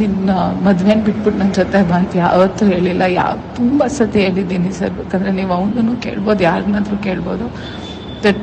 ನಿನ್ನ ಮದ್ವೆನ ಬಿಟ್ಬಿಟ್ಟು ನನ್ನ ಜೊತೆ ಬಂತು ಯಾವತ್ತೂ ಹೇಳಿಲ್ಲ. ಯಾವ ತುಂಬ ಸತಿ ಹೇಳಿದ್ದೀನಿ ಸರ್. ಬೇಕಂದ್ರೆ ನೀವು ಅವನನ್ನು ಕೇಳ್ಬೋದು, ಯಾರನ್ನಾದ್ರೂ ಕೇಳ್ಬೋದು. ದಟ್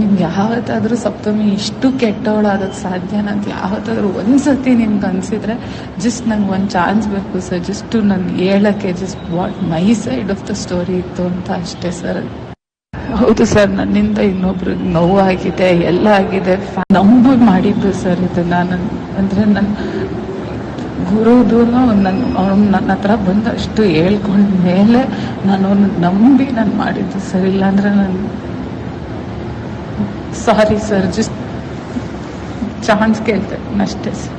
ನಿಮ್ಗೆ ಯಾವತ್ತಾದರೂ ಸಪ್ತಮಿ ಇಷ್ಟು ಕೆಟ್ಟವಳಾಗೋಕ್ಕೆ ಸಾಧ್ಯ ಅಂತ ಯಾವತ್ತಾದರೂ ಒಂದು ಸತಿ ನಿಮ್ಗೆ ಅನಿಸಿದ್ರೆ ಜಸ್ಟ್ ನಂಗೆ ಒಂದು ಚಾನ್ಸ್ ಬೇಕು ಸರ್ ಜಸ್ಟ್ ನಾನು ಹೇಳಕ್ಕೆ just what my side of the story ಇತ್ತು ಅಂತ ಅಷ್ಟೇ ಸರ್ ಹೌದು ಸರ್ ನನ್ನಿಂದ ಇನ್ನೊಬ್ರಿಗೆ ನೋವಾಗಿದೆ, ಎಲ್ಲ ಆಗಿದೆ. ನಂಬು ಮಾಡಿದ್ದು ಸರ್ ಇದು ನಾನು. ಅಂದರೆ ನನ್ನ ಗುರುದು ನನ್ನ ಅವ್ನು ನನ್ನ ಹತ್ರ ಬಂದಷ್ಟು ಹೇಳ್ಕೊಂಡ ಮೇಲೆ ನಾನು ಅವ್ನ ನಂಬಿ ನಾನು ಮಾಡಿದ್ದು ಸರ್ ಇಲ್ಲಾಂದ್ರೆ ನಾನು ಸಾರಿ ಸರ್ ಜಸ್ಟ್ ಚಾನ್ಸ್ ಕೇಳ್ತೇನೆ ಅಷ್ಟೇ ಸರ್